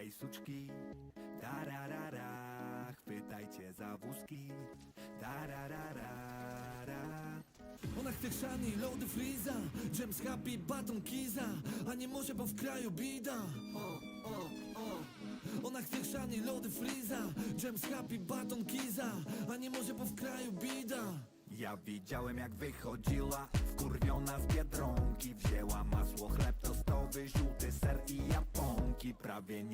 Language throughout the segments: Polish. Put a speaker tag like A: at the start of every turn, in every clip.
A: Hej suczki, tararara, chwytajcie za wózki, tararara.
B: Ona chce chrzani, lody Freeza James Happy, baton Kiza. A nie może, bo w kraju bida. Ona chce chrzani, lody Freeza James Happy, baton Kiza. A nie może, bo w kraju bida.
A: Ja widziałem jak wychodziła, wkurwiona z Biedronki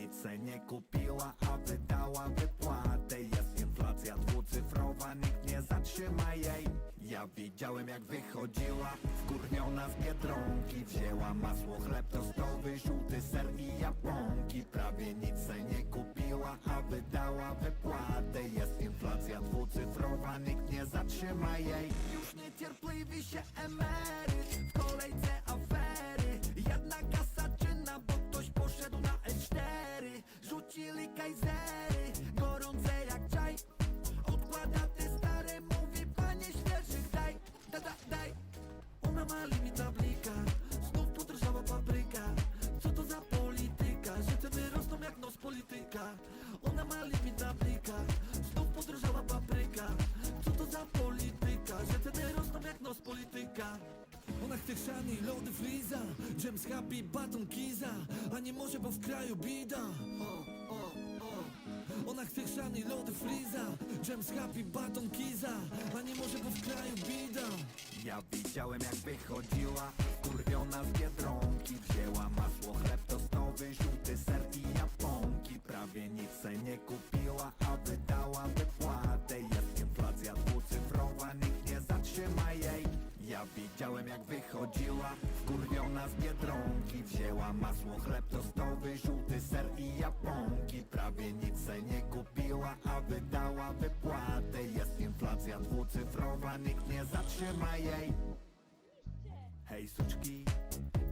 A: nic nie kupiła, a wydała wypłatę. Jest inflacja dwucyfrowa, nikt nie zatrzyma jej. Ja widziałem jak wychodziła, wkurwiona z Biedronki. Wzięła masło, chleb tostowy, żółty ser i japonki. Prawie nic nie kupiła, a wydała wypłatę. Jest inflacja dwucyfrowa, nikt nie zatrzyma jej. Już niecierpliwi się
B: chrzani, lody Freeza James Happy, baton Kiza A nie może, bo w kraju bida. Ona chce chrzani, lody Freeza James Happy, baton Kiza A nie może, bo w kraju bida.
A: Ja widziałem jak wychodziła Kurwiona z Biedronki Wzięła masło, chleb widziałem jak wychodziła Kurwiona z Biedronki. Wzięła masło, chleb tostowy Żółty ser i japonki. Prawie nic se nie kupiła A wydała wypłatę. Jest inflacja dwucyfrowa Nikt nie zatrzyma jej. Hej suczki,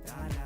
A: tararara,